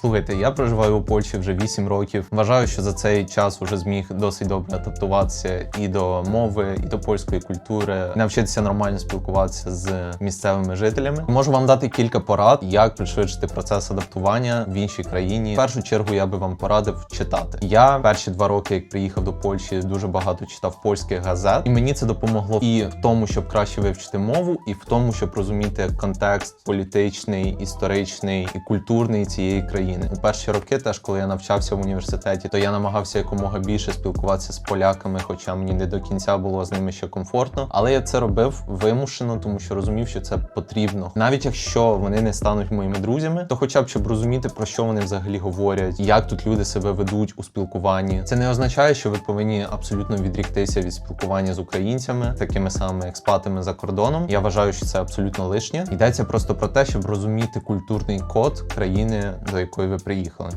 Слухайте, я проживаю у Польщі вже 8 років. Вважаю, що за цей час вже зміг досить добре адаптуватися і до мови, і до польської культури, навчитися нормально спілкуватися з місцевими жителями. Можу вам дати кілька порад, як пришвидшити процес адаптування в іншій країні. В першу чергу я би вам порадив читати. Я перші два роки, як приїхав до Польщі, дуже багато читав польських газет, і мені це допомогло і в тому, щоб краще вивчити мову, і в тому, щоб розуміти контекст політичний, історичний і культурний цієї країни. У перші роки, теж коли я навчався в університеті, то я намагався якомога більше спілкуватися з поляками, хоча мені не до кінця було з ними ще комфортно. Але я це робив вимушено, тому що розумів, що це потрібно. Навіть якщо вони не стануть моїми друзями, то хоча б щоб розуміти про що вони взагалі говорять, як тут люди себе ведуть у спілкуванні. Це не означає, що ви повинні абсолютно відріктися від спілкування з українцями, такими самими експатами за кордоном. Я вважаю, що це абсолютно лишнє. Йдеться просто про те, щоб розуміти культурний код країни, до якої ви приїхали.